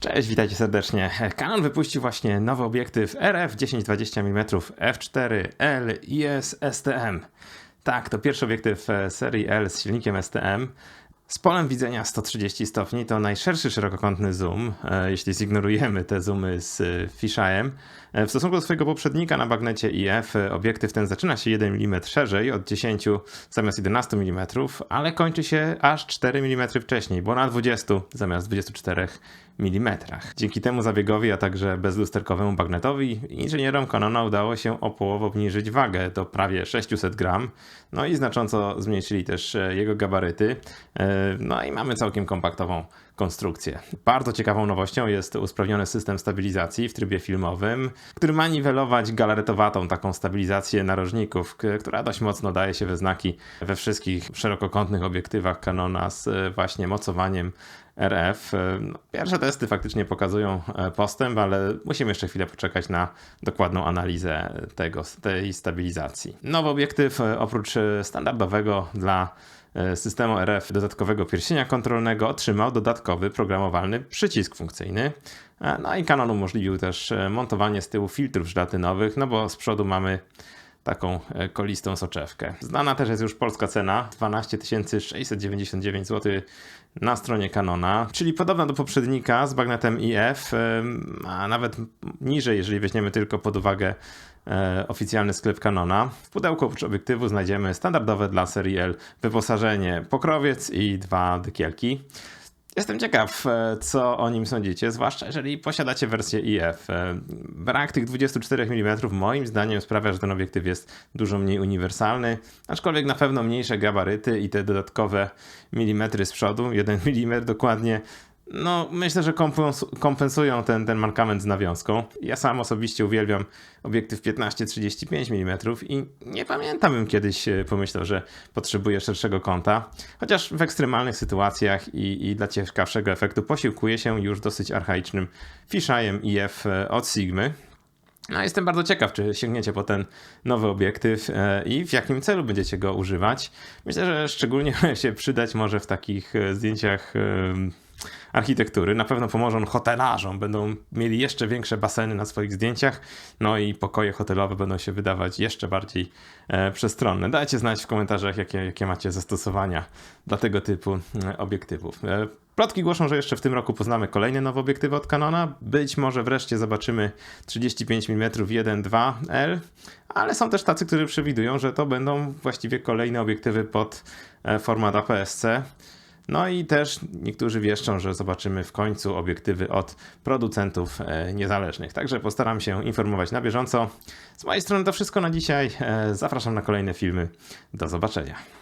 Cześć, witajcie serdecznie. Canon wypuścił właśnie nowy obiektyw RF 10-20 mm f4L IS STM. Tak, to pierwszy obiektyw e, serii L z silnikiem STM. Z polem widzenia 130 stopni to najszerszy szerokokątny zoom, e, jeśli zignorujemy te zoomy z e. E, W stosunku do swojego poprzednika na bagnecie IF obiektyw ten zaczyna się 1 mm szerzej, od 10 zamiast 11 mm, ale kończy się aż 4 mm wcześniej, bo na 20 zamiast 24 mm. Dzięki temu zabiegowi, a także bezlusterkowemu bagnetowi, inżynierom Canona udało się o połowę obniżyć wagę do prawie 600 gram, no i znacząco zmniejszyli też e, jego gabaryty, E, no i mamy całkiem kompaktową konstrukcję. Bardzo ciekawą nowością jest usprawniony system stabilizacji w trybie filmowym, który ma niwelować galaretowatą taką stabilizację narożników, która dość mocno daje się we znaki we wszystkich szerokokątnych obiektywach Canona z e, właśnie mocowaniem RF. E, no, Pierwsze testy faktycznie pokazują e, postęp, ale musimy jeszcze chwilę poczekać na dokładną analizę tego, tej stabilizacji. Nowy obiektyw oprócz standardowego dla systemu RF dodatkowego pierścienia kontrolnego otrzymał dodatkowy programowalny przycisk funkcyjny. E, No i Canon umożliwił też e, montowanie z tyłu filtrów żelatynowych, no bo z przodu mamy taką e, kolistą soczewkę. Znana też jest już polska cena 12 699 zł na stronie Canona, czyli podobna do poprzednika z bagnetem IF, a nawet niżej, jeżeli weźmiemy tylko pod uwagę e, oficjalny sklep Canona. W pudełku oprócz obiektywu znajdziemy standardowe dla serii L wyposażenie pokrowiec i dwa dykielki. Jestem ciekaw, e, co o nim sądzicie, zwłaszcza jeżeli posiadacie wersję IF. E, Brak tych 24 mm moim zdaniem sprawia, że ten obiektyw jest dużo mniej uniwersalny, aczkolwiek na pewno mniejsze gabaryty i te dodatkowe milimetry z przodu, 1 mm dokładnie, no myślę, że kompens- kompensują ten, ten z nawiązką. Ja sam osobiście uwielbiam obiektyw 15-35 mm i nie pamiętam bym kiedyś e, pomyślał, że potrzebuję szerszego kąta, chociaż w ekstremalnych sytuacjach i, i dla ciekawszego efektu posiłkuję się już dosyć archaicznym fiszajem IF e, od Sigmy. No, jestem bardzo ciekaw, czy sięgniecie po ten nowy obiektyw e, i w jakim celu będziecie go używać. Myślę, że szczególnie się przydać może w takich zdjęciach architektury. Na pewno pomoże on hotelarzom, będą mieli jeszcze większe baseny na swoich zdjęciach, no i pokoje hotelowe będą się wydawać jeszcze bardziej e, przestronne. Dajcie znać w komentarzach, jakie, jakie macie zastosowania dla tego typu e, obiektywów. E, Plotki głoszą, że jeszcze w tym roku poznamy kolejne nowe obiektywy od Canona. Być może wreszcie zobaczymy 35 mm 1.2L, ale są też tacy, którzy przewidują, że to będą właściwie kolejne obiektywy pod e, format APS-C. No i też niektórzy wieszczą, że zobaczymy w końcu obiektywy od producentów e, niezależnych. Także postaram się informować na bieżąco. Z mojej strony to wszystko na dzisiaj. E, Zapraszam na kolejne filmy. Do zobaczenia.